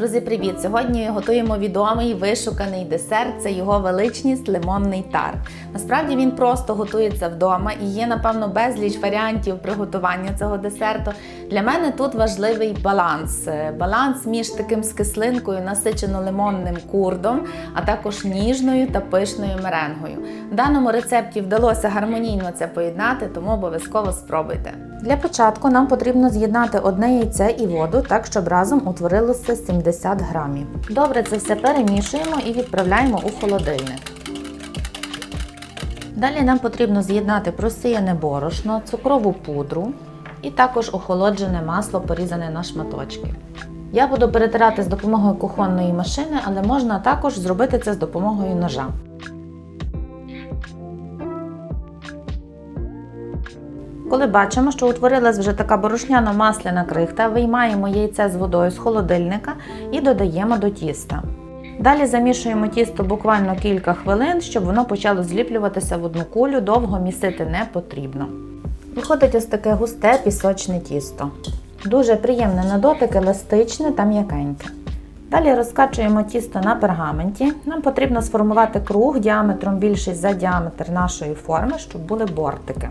Друзі, привіт! Сьогодні готуємо відомий вишуканий десерт. Це його величність лимонний тар. Насправді він просто готується вдома і є, напевно, безліч варіантів приготування цього десерту. Для мене тут важливий баланс. Баланс між таким з кислинкою, насичено-лимонним курдом, а також ніжною та пишною меренгою. В даному рецепті вдалося гармонійно це поєднати, тому обов'язково спробуйте. Для початку нам потрібно з'єднати одне яйце і воду так, щоб разом утворилося 70 грамів. Добре це все перемішуємо і відправляємо у холодильник. Далі нам потрібно з'єднати просіяне борошно, цукрову пудру і також охолоджене масло, порізане на шматочки. Я буду перетирати з допомогою кухонної машини, але можна також зробити це з допомогою ножа. Коли бачимо, що утворилась вже така борошняно-масляна крихта, виймаємо яйце з водою з холодильника і додаємо до тіста. Далі замішуємо тісто буквально кілька хвилин, щоб воно почало зліплюватися в одну кулю, довго місити не потрібно. Виходить ось таке густе пісочне тісто. Дуже приємне на дотик, еластичне та м'якеньке. Далі розкачуємо тісто на пергаменті. Нам потрібно сформувати круг діаметром більший за діаметр нашої форми, щоб були бортики.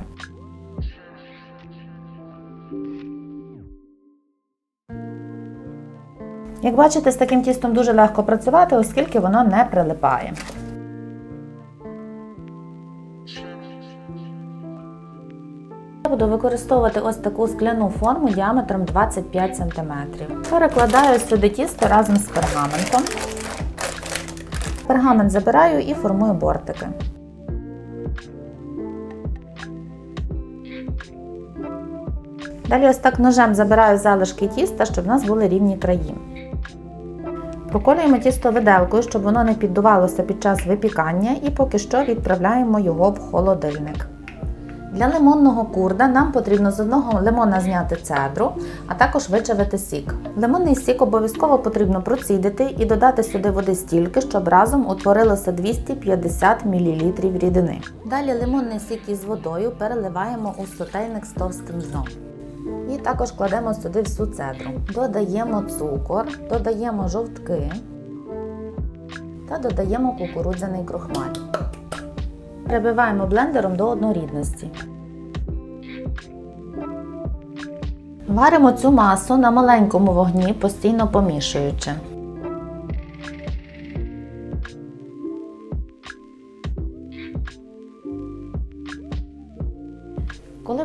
Як бачите, з таким тістом дуже легко працювати, оскільки воно не прилипає. Буду використовувати ось таку скляну форму діаметром 25 см. Перекладаю сюди тісто разом з пергаментом. Пергамент забираю і формую бортики. Далі ось так ножем забираю залишки тіста, щоб в нас були рівні краї. Проколюємо тісто виделкою, щоб воно не піддувалося під час випікання, і поки що відправляємо його в холодильник. Для лимонного курда нам потрібно з одного лимона зняти цедру, а також вичавити сік. Лимонний сік обов'язково потрібно процідити і додати сюди води стільки, щоб разом утворилося 250 мл рідини. Далі лимонний сік із водою переливаємо у сотейник з товстим дном. І також кладемо сюди всю цедру. Додаємо цукор, додаємо жовтки та додаємо кукурудзяний крохмаль. Перебиваємо блендером до однорідності. Варимо цю масу на маленькому вогні, постійно помішуючи.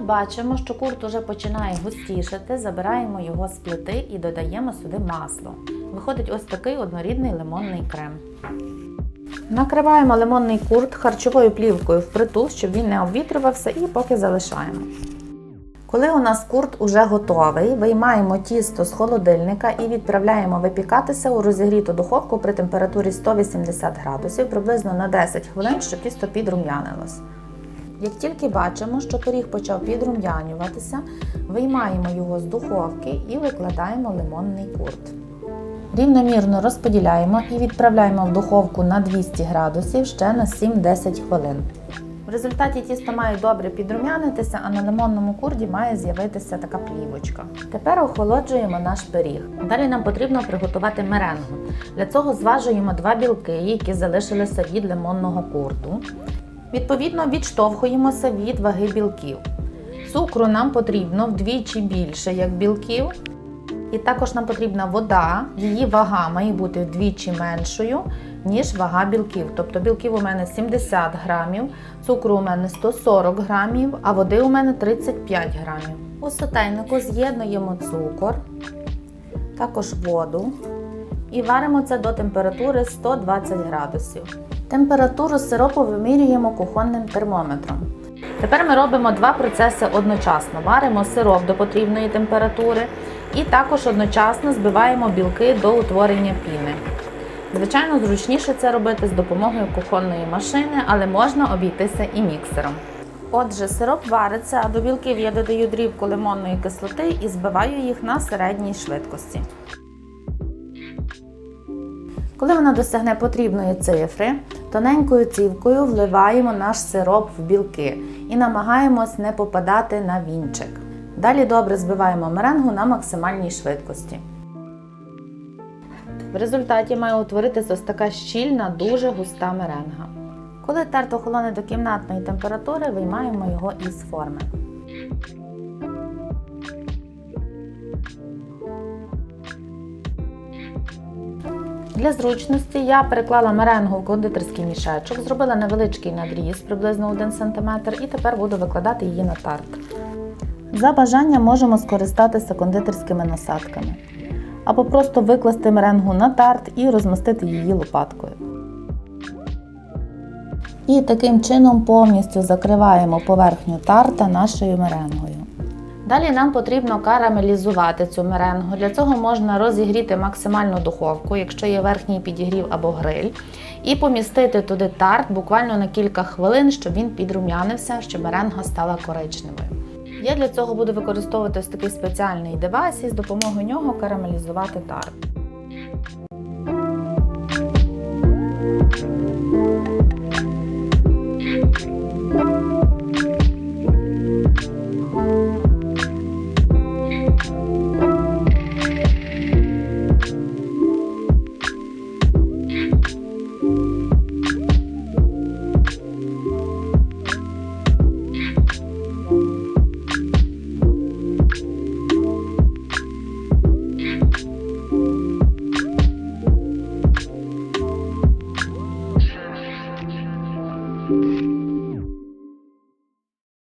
Бачимо, що курт уже починає густішати, забираємо його з плити і додаємо сюди масло. Виходить ось такий однорідний лимонний крем. Накриваємо лимонний курт харчовою плівкою впритул, щоб він не обвітрювався, і поки залишаємо. Коли у нас курт уже готовий, виймаємо тісто з холодильника і відправляємо випікатися у розігріту духовку при температурі 180 градусів приблизно на 10 хвилин, щоб тісто підрум'янилось. Як тільки бачимо, що пиріг почав підрум'янюватися, виймаємо його з духовки і викладаємо лимонний курт. Рівномірно розподіляємо і відправляємо в духовку на 200 градусів ще на 7-10 хвилин. В результаті тісто має добре підрум'янитися, а на лимонному курді має з'явитися така плівочка. Тепер охолоджуємо наш пиріг. Далі нам потрібно приготувати меренгу. Для цього зважуємо два білки, які залишилися від лимонного курду. Відповідно, відштовхуємося від ваги білків. Цукру нам потрібно вдвічі більше, як білків. І також нам потрібна вода, її вага має бути вдвічі меншою, ніж вага білків. Тобто білків у мене 70 грамів, цукру у мене 140 грамів, а води у мене 35 грамів. У сотейнику з'єднуємо цукор, також воду і варимо це до температури 120 градусів. Температуру сиропу вимірюємо кухонним термометром. Тепер ми робимо два процеси одночасно. Варимо сироп до потрібної температури і також одночасно збиваємо білки до утворення піни. Звичайно, зручніше це робити з допомогою кухонної машини, але можна обійтися і міксером. Отже, сироп вариться, а до білків я додаю дрібку лимонної кислоти і збиваю їх на середній швидкості. Коли вона досягне потрібної цифри, тоненькою цівкою вливаємо наш сироп в білки і намагаємось не попадати на вінчик. Далі добре збиваємо меренгу на максимальній швидкості. В результаті має утворитися ось така щільна, дуже густа меренга. Коли тарт охолоне до кімнатної температури, виймаємо його із форми. Для зручності я переклала меренгу в кондитерський мішечок, зробила невеличкий надріз, приблизно 1 см, і тепер буду викладати її на тарт. За бажанням можемо скористатися кондитерськими насадками. Або просто викласти меренгу на тарт і розмістити її лопаткою. І таким чином повністю закриваємо поверхню тарта нашою меренгою. Далі нам потрібно карамелізувати цю меренгу. Для цього можна розігріти максимальну духовку, якщо є верхній підігрів або гриль, і помістити туди тарт буквально на кілька хвилин, щоб він підрум'янився, щоб меренга стала коричневою. Я для цього буду використовувати ось такий спеціальний девайс і з допомогою нього карамелізувати тарт.